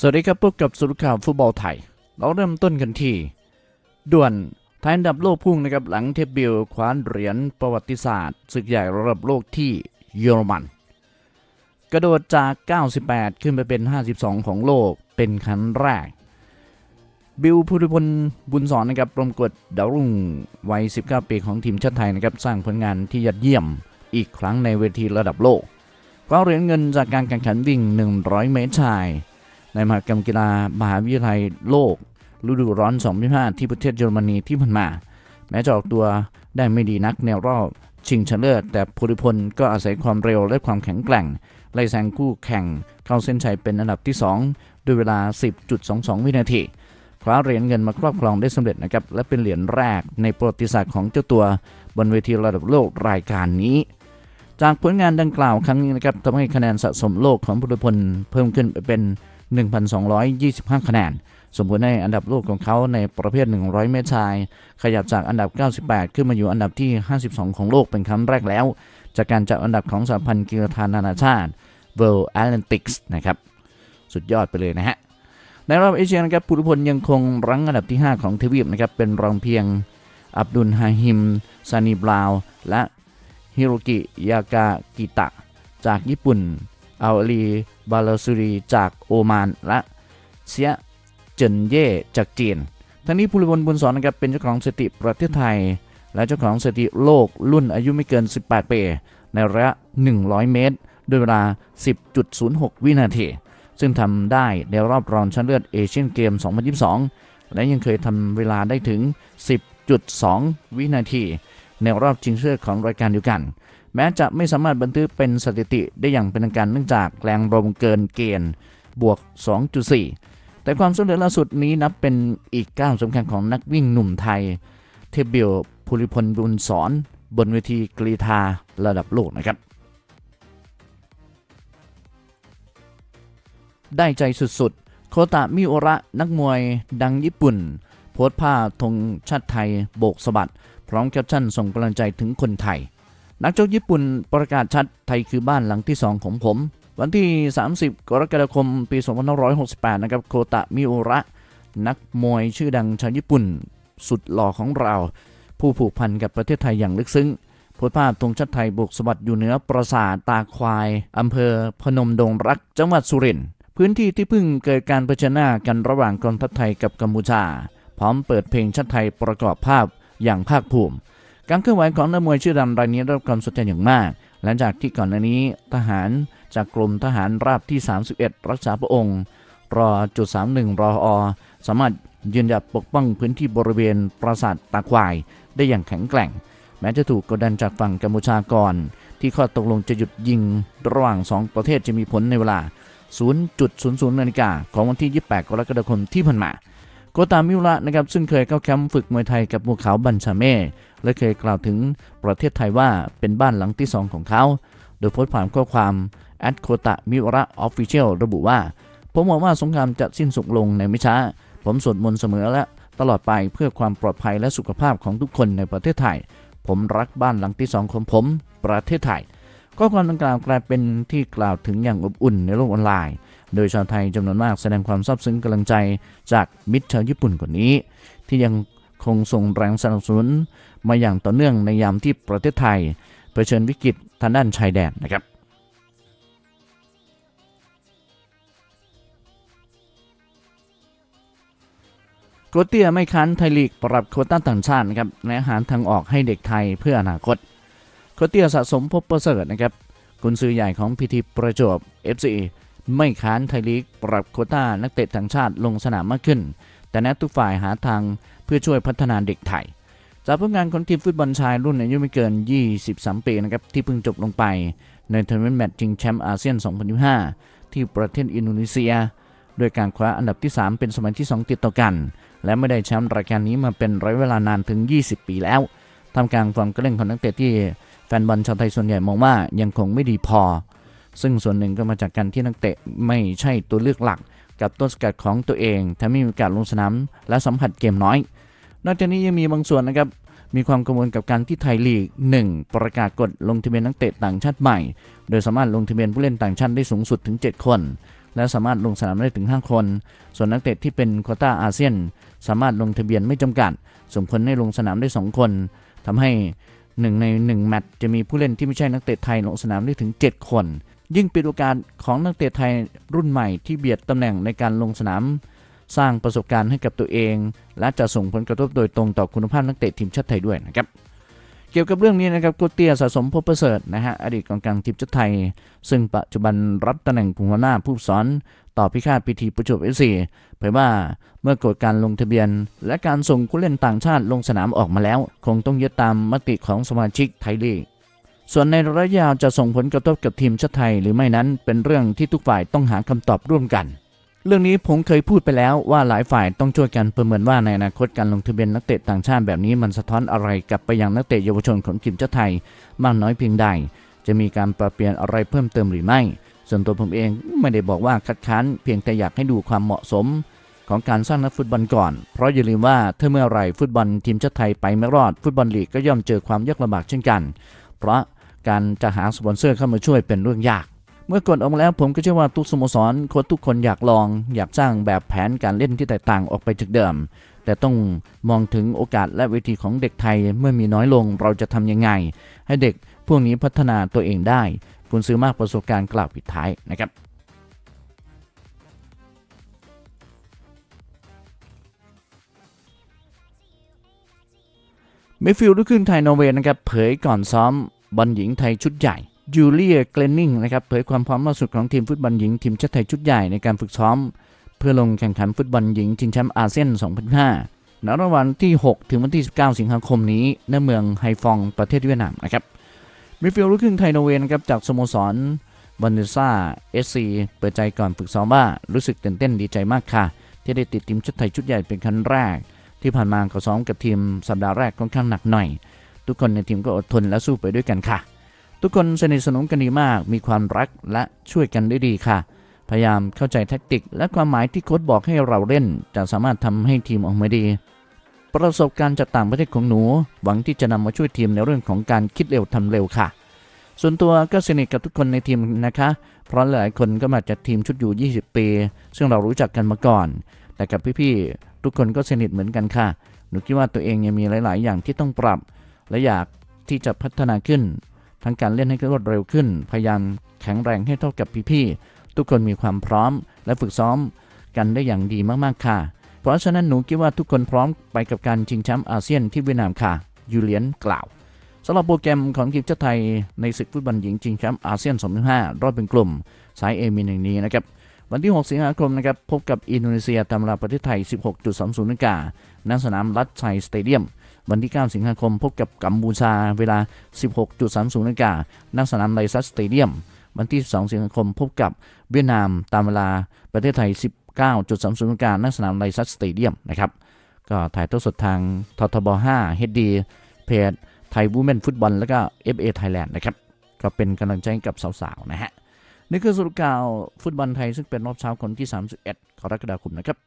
สวัสดีครับพบกับสุรข่าวฟุตบอลไทย เราเริ่มต้นกันที่ด่วนไทยอันดับโลกพุ่งนะครับหลังเทปบิลคว้านเหรียญประวัติศาสตร์ศึกใหญ่ระดับโลกที่เยอรมัน กระโดดจาก 98 ขึ้นไปเป็น 52 ของโลกเป็นครั้งแรก บิลภูริพลบุญสอนนะครับปรมกฏดาวรุ่งวัย 19 ปีของทีมชาติไทยนะครับสร้างผลงานที่ยอดเยี่ยมอีกครั้งในเวทีระดับโลกคว้าเหรียญเงินจากการแข่งขันวิ่ง 100 เมตรชาย ในมหกรรมกีฬามหาวิทยาลัยโลก ฤดูร้อน 2025 ที่ประเทศเยอรมนีที่ผ่านมา แม้จะออกตัวได้ไม่ดีนักในรอบชิงชนะเลิศแต่ภูริพลก็อาศัยความเร็วและความแข็งแกร่งไล่แซงคู่แข่งเข้าเส้นชัยเป็นอันดับที่ 2 ด้วยเวลา 10.22 วินาทีคว้าเหรียญเงินมาครอบครองได้สำเร็จนะครับและเป็นเหรียญแรกในประวัติศาสตร์ของเจ้าตัวบนเวทีระดับโลกรายการนี้ จากผลงานดังกล่าวครั้งนี้นะครับทำให้คะแนนสะสมโลกของภูริพลเพิ่มขึ้นไปเป็น 1,225 คะแนนสมบูรณ์ในอันดับโลกของเขาในประเภท 100 เมตรชาย ขยับจากอันดับ 98 ขึ้นมาอยู่อันดับที่ 52 ของโลกเป็นครั้งแรกแล้ว จากการจัดอันดับของสหพันธ์กีฬานานาชาติ World Athletics นะครับ สุดยอดไปเลยนะฮะ ในรอบเอเชียนะครับภูรพลยังคงรั้งอันดับที่ 5 ของทวีปนะครับ เป็นรองเพียง อับดุลฮาฮิม ซานีบราว และฮิโรกิ ยากากิตะ จากญี่ปุ่น อัลลีบาลาซูรีจากโอมานและเซียเจินเย่จากจีน ทั้งนี้ภูริพลบุญสอนนะครับเป็นเจ้าของสถิติประเทศไทย และเจ้าของสถิติโลกรุ่นอายุไม่เกิน 18 ปี ในระยะ 100 เมตรด้วยเวลา 10.06 วินาที ซึ่งทำได้ในรอบรองชนะเลิศเอเชียนเกม 2022 และยังเคยทำเวลาได้ถึง 10.2 วินาที ในรอบชิงชนะเลิศของรายการเดียวกัน แม้จะไม่สามารถบันทึกเป็นสถิติได้อย่างเป็นทางการเนื่องจากแรงลมเกินเกณฑ์บวก 2.4 แต่ความสำเร็จล่าสุดนี้นับเป็นอีกก้าวสำคัญของนักวิ่งหนุ่มไทย เทพบิลภูริพลบุญสอน บนเวทีกรีธาระดับโลกนะครับ ได้ใจสุดๆ โคตะมิโอระนักมวยดังญี่ปุ่น โพสต์ภาพธงชาติไทยโบกสะบัด พร้อมแคปชั่นส่งกำลังใจถึงคนไทย นักชกญี่ปุ่นประกาศชัดไทยคือบ้านหลังที่ 2 ของผม วันที่ 30 กรกฎาคม ปี 2568 นะครับโคตะมิโอระ นักมวยชื่อดังชาวญี่ปุ่น สุดหล่อของเรา ผู้ผูกพันกับประเทศไทยอย่างลึกซึ้งโพสต์ภาพธงชาติไทยโบกสะบัดอยู่เหนือปราสาทตาควายอำเภอพนมดงรักจังหวัดสุรินทร์พื้นที่ที่เพิ่งเกิดการเผชิญหน้ากันระหว่างกองทัพไทยกับกัมพูชา พร้อมเปิดเพลงชาติไทยประกอบภาพอย่างภาคภูมิ การเคลื่อนไหวของนักมวยชื่อดังรายนี้ได้รับความสนใจอย่างมาก หลังจากที่ก่อนหน้านี้ทหารจากกรมทหารราบที่ 31 รักษาพระองค์รอจุด31รออสามารถยืนหยัดปกป้องพื้นที่บริเวณปราสาทตาควายได้อย่างแข็งแกร่ง แม้จะถูกกดดันจากฝั่งกัมพูชาก่อน ที่ข้อตกลงจะหยุดยิงระหว่าง 2 ประเทศจะมีผลในเวลา 0.00 นาฬิกาของวันที่ 28 กรกฎาคมที่ผ่านมา โกตามิวระนะครับซึ่งเคยเข้าแคมป์ฝึกมวยไทยกับภูเขาบัญชาเม่และเคยกล่าวถึงประเทศไทยว่าเป็นบ้านหลังที่ 2 ของเขา โดยโพสต์ผ่านข้อความแอดโคตะมิวระออฟฟิเชียลระบุว่า ผมหวังว่าสงครามจะสิ้นสุดลงในไม่ช้า ผมสวดมนต์เสมอและตลอดไปเพื่อความปลอดภัยและสุขภาพของทุกคนในประเทศไทย ผมรักบ้านหลังที่สองของผม ประเทศไทย ข้อความดังกล่าวกลายเป็นที่กล่าวถึงอย่างอบอุ่นในโลกออนไลน์ โดยชาวไทยจำนวนมากแสดงความซาบซึ้งกำลังใจจากมิตรชาวญี่ปุ่นคนนี้ ที่ยังคงส่งแรงสนับสนุนมาอย่างต่อเนื่องในยามที่ประเทศไทยเผชิญวิกฤตทางด้านชายแดนนะครับโกเตียไม่ค้านไทยลีกปรับโควต้าต่างชาตินะครับและหาทางออกให้เด็กไทยเพื่ออนาคต โกเตียสะสมพบประเสริฐนะครับกุนซือใหญ่ของพีทีประจวบ FC ไม่ค้านไทยลีกปรับโคต้านักเตะต่างชาติลงสนามมากขึ้น แต่แนะทุกฝ่ายหาทางเพื่อช่วยพัฒนาเด็กไทย จากผลงานของทีมฟุตบอลชายรุ่นอายุไม่เกิน 23 ปีนะครับที่เพิ่งจบลงไป ในทัวร์นาเมนต์แมตช์ชิงแชมป์อาเซียน 2025 ที่ประเทศอินโดนีเซียด้วยการคว้าอันดับที่ 3 เป็นสมัยที่ 2 ติดต่อกัน และไม่ได้แชมป์รายการนี้มาเป็นระยะเวลานานถึง 20 ปีแล้วทำกลางความกระเร่งของนักเตะที่ แฟนบอลชาวไทยส่วนใหญ่มองว่ายังคงไม่ดีพอ ซึ่งส่วนหนึ่งก็มาจากการที่นักเตะไม่ใช่ตัวเลือกหลักกับต้นสกัดของตัวเองทำให้มีโอกาสลงสนามและสัมผัสเกมน้อย นอกจากนี้ยังมีบางส่วนนะครับมีความกังวลกับการที่ไทยลีก 1 ประกาศกฎลงทะเบียนนักเตะต่างชาติใหม่ โดยสามารถลงทะเบียนผู้เล่นต่างชาติได้สูงสุดถึง 7 คน และสามารถลงสนามได้ถึง 5 คน ส่วนนักเตะที่เป็นโควต้าอาเซียน สามารถลงทะเบียนไม่จำกัด สมควรให้ลงสนามได้ 2 คนทำให้ หนึ่งใน1แมตช์จะมีผู้เล่นที่ไม่ใช่นักเตะไทยลงสนามได้ถึง 7 คน ยิ่งปิดโอกาสของนักเตะไทยรุ่นใหม่ที่เบียดตำแหน่งในการลงสนาม สร้างประสบการณ์ให้กับตัวเอง และจะส่งผลกระทบโดยตรงต่อคุณภาพนักเตะทีมชาติไทยด้วยนะครับ เกี่ยวกับเรื่องนี้นะครับโกเตียสะสมพบประเสริฐนะฮะอดีตกองกลางทีมชาติไทย ซึ่งปัจจุบันรับตำแหน่งผู้หัวหน้าผู้สอนต่อพิฆาตพิธีประจวบเอฟซีเผยว่าเมื่อกฎการลงทะเบียน และการส่งผู้เล่นต่างชาติลงสนามออกมาแล้ว คงต้องยึดตามมติของสมาชิกไทยลีกส่วนในระยะยาวจะส่งผลกระทบกับทีมชาติไทยหรือไม่นั้นเป็นเรื่องที่ทุกฝ่ายต้องหาคำตอบร่วมกัน เรื่องนี้ผมเคยพูดไปแล้วว่าหลายฝ่ายต้องช่วยกันประเมินว่าในอนาคตการลงทะเบียนนักเตะต่างชาติแบบนี้มันสะท้อนอะไรกลับไปยังนักเตะเยาวชนของทีมชาติไทยมากน้อยเพียงใด จะมีการปรับเปลี่ยนอะไรเพิ่มเติมหรือไม่ ส่วนตัวผมเองไม่ได้บอกว่าคัดค้านเพียงแต่อยากให้ดูความเหมาะสม ของการสร้างนักฟุตบอลก่อน เพราะอย่าลืมว่าถ้าเมื่อไรฟุตบอลทีมชาติไทยไปไม่รอดฟุตบอลลีกก็ย่อมเจอความยากลำบากเช่นกัน เพราะการจะหาสปอนเซอร์เข้ามาช่วยเป็นเรื่องยาก เมื่อกดออกมาแล้วผมก็เชื่อว่าทุกสโมสรโค้ชทุกคนอยากลอง อยากสร้างแบบแผนการเล่นที่แตกต่างออกไปจากเดิม แต่ต้องมองถึงโอกาสและเวทีของเด็กไทยเมื่อมีน้อยลงเราจะทำยังไง ให้เด็กพวกนี้พัฒนาตัวเองได้คุณซื้อมากประสบการณ์กล่าวปิดท้ายนะครับมิดฟิลด์ลูกครึ่งไทยนอร์เวย์นะครับเผยก่อนซ้อมบอลหญิงไทยชุดใหญ่ จูเลียเกลนนิงนะครับเผยความพร้อมล่าสุดของทีมฟุตบอลหญิงทีมชาติไทยชุดใหญ่ในการฝึกซ้อม เพื่อลงแข่งขันฟุตบอลหญิงชิงแชมป์อาเซียน 2005ณระหว่างที่ 6 ถึงวันที่ 19 สิงหาคมนี้ณเมืองไฮฟองประเทศเวียดนามนะครับมิฟิลลูกครึ่งไทยโนเวนะครับจากสโมสรบันเดซ่าเอสซีเปิดใจก่อนฝึกซ้อมว่ารู้สึกตื่นเต้นดีใจมากค่ะ ที่ได้ติดทีมชาติไทยชุดใหญ่เป็นครั้งแรก ที่ผ่านมาก็ซ้อมกับทีมสัปดาห์แรกค่อนข้างหนักหน่อย ทุกคนในทีมก็อดทนและสู้ไปด้วยกันค่ะ ทุกคนสนิทสนมกันดีมาก มีความรักและช่วยกันได้ดีค่ะ พยายามเข้าใจแทคติก และความหมายที่โค้ชบอกให้เราเล่น จะสามารถทำให้ทีมออกมาดี ประสบการณ์จากต่างประเทศของหนู หวังที่จะนำมาช่วยทีมในเรื่องของการคิดเร็วทำเร็วค่ะ ส่วนตัวก็สนิทกับทุกคนในทีมนะคะ เพราะหลายคนก็มาจากทีมชุดอยู่ 20 ปี ซึ่งเรารู้จักกันมาก่อน แต่กับพี่ๆทุกคนก็สนิทเหมือนกันค่ะ หนูคิดว่าตัวเองยังมีหลาย ๆ อย่างที่ต้องปรับ และอยากที่จะพัฒนาขึ้น ทั้งการเล่นให้รวดเร็วขึ้น พยายามแข็งแรงให้เท่ากับพี่ๆ ทุกคนมีความพร้อมและฝึกซ้อมกันได้อย่างดีมากๆค่ะ เพราะฉะนั้นหนูคิดว่าทุกคนพร้อมไปกับการชิงแชมป์อาเซียนที่เวียดนามค่ะ ยูเลียนกล่าวสำหรับโปรแกรมของทีมชาติไทยในศึกฟุตบอลหญิงชิงแชมป์อาเซียน 2025 รอบเป็นกลุ่ม สายเอมีหนึ่งนี้นะครับ วันที่ 6 สิงหาคมนะครับ พบกับอินโดนีเซียตามเวลาประเทศไทย 16.30นาฬิกาณสนามรัฐชัยสเตเดียม วันที่ 9 สิงหาคมพบกับกัมพูชาเวลา 16.30นาฬิกาณสนามไลซัสสเตเดียม วันที่ 12 สิงหาคมพบกับเวียดนามตามเวลาประเทศไทย 19.30นาฬิกาณสนามไลซัสสเตเดียมนะครับก็ถ่ายทอดสดทางททบ 5 HD เพจไทยวูแมนฟุตบอลแล้วก็ FA Thailand นะครับ ก็เป็นกำลังใจกับสาวๆ นะฮะ นี่คือสรุปข่าวฟุตบอลไทยซึ่งเป็นรอบเช้าคนที่ 31กรกฎาคมนะครับ